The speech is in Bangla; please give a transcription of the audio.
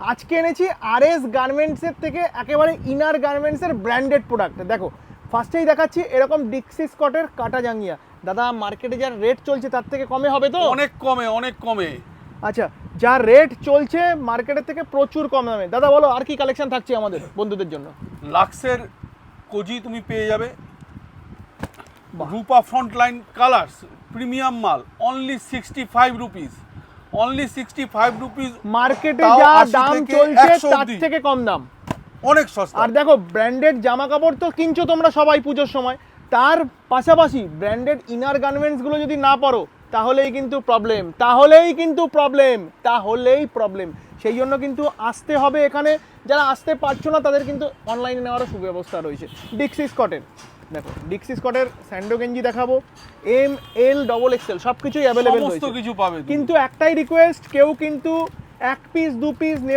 আজকে এনেছি আর এস গার্মেন্টসের থেকে একেবারে ইনার গার্মেন্টসের ব্র্যান্ডেড প্রোডাক্ট দেখো ফার্স্টেই দেখাচ্ছি এরকম ডিক্সি স্কটের কাটা জাঙ্গিয়া দাদা মার্কেটে যার রেট চলছে তার থেকে কমে হবে তো? অনেক কমে অনেক কমে। আচ্ছা যা রেট চলছে মার্কেটের থেকে প্রচুর কম দামে। দাদা বলো আর কি কালেকশন থাকছে আমাদের বন্ধুদের জন্য? লাক্সের কোজি তুমি পেয়ে যাবে। Rupa front line colours premium মাল only sixty five rupees only sixty five rupees মার্কেটে যা দাম চলছে তার থেকে কম দাম। অনেক সস্তা। আর দেখো ব্র্যান্ডেড জামা কাপড় তো কিনছো তোমরা সবাই পুজোর সময়। তার পাশাপাশি ব্র্যান্ডেড ইনার গার্মেন্টসগুলো যদি না পরো তাহলেই কিন্তু প্রবলেম তাহলেই কিন্তু প্রবলেম তাহলেই প্রবলেম সেই জন্য কিন্তু আসতে হবে এখানে। যারা আসতে পারছ না তাদের কিন্তু অনলাইনে নেওয়ারও সুব্যবস্থা রয়েছে। ডিক্সি স্কটের দেখো ডিক্সি স্কটের স্যান্ডো গেঞ্জি দেখাবো এম এল ডবল এক্সেল সব কিছুই অ্যাভেলেবেল সমস্ত কিছু পাবে কিন্তু একটাই রিকোয়েস্ট কেউ কিন্তু এক পিস দু পিস নেব